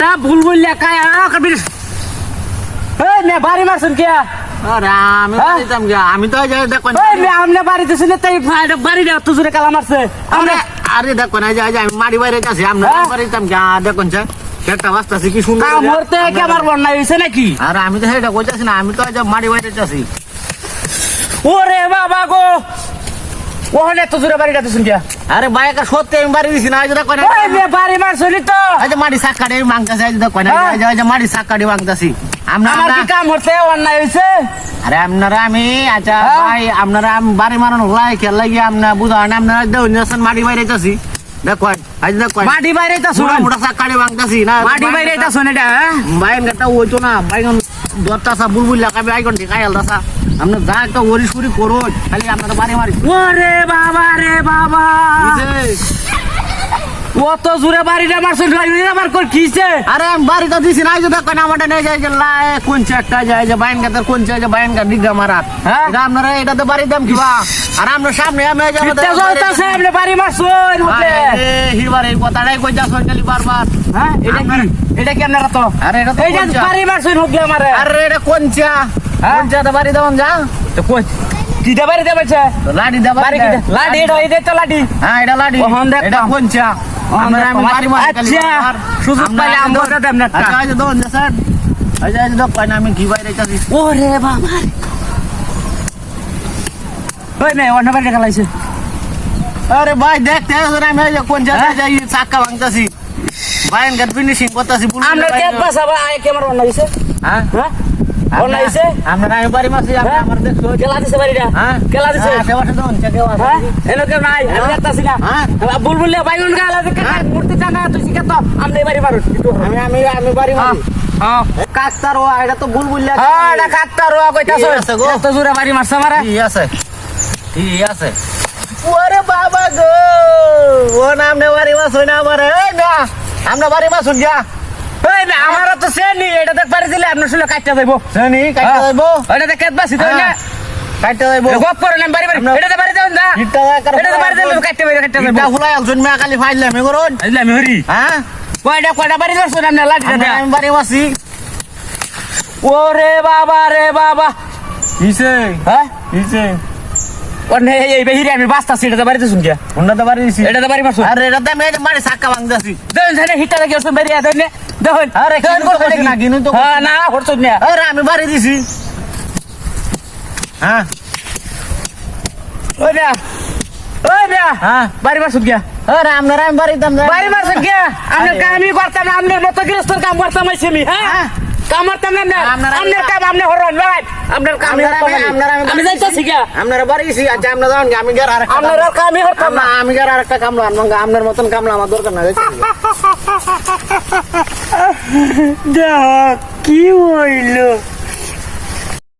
তা ভুল এই মে বাড়ি মারছুন কে? আমি হ্যাঁ? আমি তো না। আমনে বাড়িতে শুনে তাই বাড়ি তো জুরে কালা মারছে। আমরা আরে দেখো না এই যে- এই যে আমি মাড়ি বাইরে যাচ্ছি আমরা হ্যাঁ? বাড়িতাম কি আ, দেখুন স্যার একটা বাস্তাছি কি সুন্দর কাম কে আমার বন্যা হইছে নাকি? আর আমি তো সেটা কইতাছি না আমি তো মাড়ি বাইরে যাচ্ছি ওরে বাবা গো! ওখানে তো জুরে বাড়িটা তো শুনছে। আরে বাইকা সত্যি আমি বাড়ি দিছি না এই যে দেখো না। বাড়ি মারছুনি তো। যে মাড়ি সাক্কাড়ি আমি মাংতাছি না হ্যাঁ? যে মাড়ি সাক্কাড়ি মাংতাছি আমার কি কাম হরতে অন্যায় হইছে আরে আপনারা আমি আচ্ছা হ্যাঁ? ভাই আপনারা আমি বাড়ি মারানো লাই খেলা গিয়ে আপনার বুঝান আপনারা দেউন যাচ্ছেন মাটি বাইরে যাচ্ছি। দেখুন আজ দেখুন মাটি বাইরে শুন মোটা মোটা সাক্কাড়ি মাংতাছি না মাটি বাইরে শুন এটা হ্যাঁ? বাইন একটা ওইতো না বাইগন দরতাসা বুলবুল লাগাবে আইগন ঠিকাই আয়াল দাসা আপনি যা একটা ওরি সুরি করুন খালি আপনারা বাড়ি মারি ওরে বাবা রে বাবা। অত জুরে বাড়িটা মারছুন আমার কর কিছে আরে আমি বাড়িতে দিছি না এই যে দেখুন আমাদের নেই যায় যে লাই কোনছে একটা যায় যে বাইন গাতের কোনছে যে বাইন গা ডিগা মারাত হ্যাঁ? এটা আপনারা এটাতে বাড়ি দাম কিবা আর আমরা সামনে আমি এই যে আমাদের- কিতে জলতাছে আপনি বাড়ি হতে আরে, হিবার এই কথাটাই কই যাস খালি বারবার। হ্যাঁ এটা কি? এটা কি আপনারা তো? আরে এটা তো এই যে কোনচা। বাড়ি মারছুন হোক আমারে। আরে এটা কোনচা হ্যাঁ? কোনচা তো বাড়ি দাম যা। তো কই? কিটা বাড়ি দেবেছে লাডি দা লাডি এটা এই তো লাডি। হ্যাঁ এটা লাডি। ওহন। এটা কোনচা আমরা আচ্ছা, সুযোগ পাইলে আমরা দেব না আচ্ছা, এই দোন স্যার। এই যে- দোন, কয় না, আমি ঘি বাইরে যাচ্ছি। ওরে বাবা। ওই নে অন্য বাড়ি গেলাইছে আরে ভাই দেখতে আমি এই যে কোনচা হ্যাঁ? যাই চাক্কা ভাঙতাছি। বাইন গাত ফিনিশিং করতাছি আমরা কে পাসাবা আয় কে আমার হইছে। হ্যাঁ? হ্যাঁ? অন্য হইছে আমরা আমি বাড়ি হ্যাঁ? আমার দেখছ কেলা দিছে বাড়িটা? হ্যাঁ? কেলা দিছে? হ্যাঁ, কেওয়াটা দোন, চা আছে। হ্যাঁ? এনো কেউ নাই? আমি না। হ্যাঁ? বুলবুল বাইগুন গালা দেখে মূর্তি টানা তুই শিখে তো আমি বাড়ি মারুন আমি আমি আমি বাড়ি হ্যাঁ মারি হ্যাঁ। কাকতার ও এটা তো। হ্যাঁ কইতাছ। আছে গো। এত জোরে বাড়ি মারছে মারে ঠিক আছে? ঠিক আছে? ওরে বাবা গো! ও নাম নে বাড়ি মাছ হই না আমার না আমরা বাড়ি মাছ হই যা এই না আমার তো সেনি এটা দেখ পারি দিলে আপনার শুলে কাটতে যাইবো। জানি কাটতে যাইবো। এটা দেখ কেত বাসি তো না? হ্যাঁ, কাটতে যাইবো। গপ করে না বাড়ি বাড়ি আপনার- এটা বাড়ি যাবেন না। এটা বাড়ি কাটতে বাড়ি কাটতে যাইবো। একজন মেয়া খালি করুন। মেহরি হ্যাঁ? কয়টা কয়টা বাড়ি না লাঠি আমি বাড়ি মাছি ওরে বাবা রে বাবা। হিসে হ্যাঁ? হিসে ওনে এই বেহিরে আমি বাস্তা সিটাতে বাড়িতে শুন গিয়া। উন্নত বাড়ি দিছি। এটাতে বাড়ি মারছো? আরে এটা তো মেয়ে মারি সাক্কা ভাঙতাছি। দেখুন জানে হিটা লাগে ওসব বেরিয়ে দেন দেখুন আরে কিনু করছে করছি না, কিনু তো হ্যাঁ করছি না। হরছো না। আরে আমি বাড়ি দিছি। হ্যাঁ? ওই না ওই না হ্যাঁ? বাড়ি মারছো গিয়া। আরে আপনারা আমি বাড়ি দাম বাড়ি মারছো গিয়া। আমরা কামই করতাম না আপনার মতো গৃহস্থর কাম করতাম আমি হ্যাঁ? হ্যাঁ। কাম করতাম না আপনার কাম আপনি হরন ভাই। আপনার কাম আমি- যাইতাছি গিয়া। আপনারা বাড়ি গেছি আচ্ছা আপনারা যান আমি গের আরেকটা আপনার কামই হরতাম না। আমি গের আরেকটা কামলা আপনার আপনার মতন কামলা আমার দরকার না দেখ কি হইল?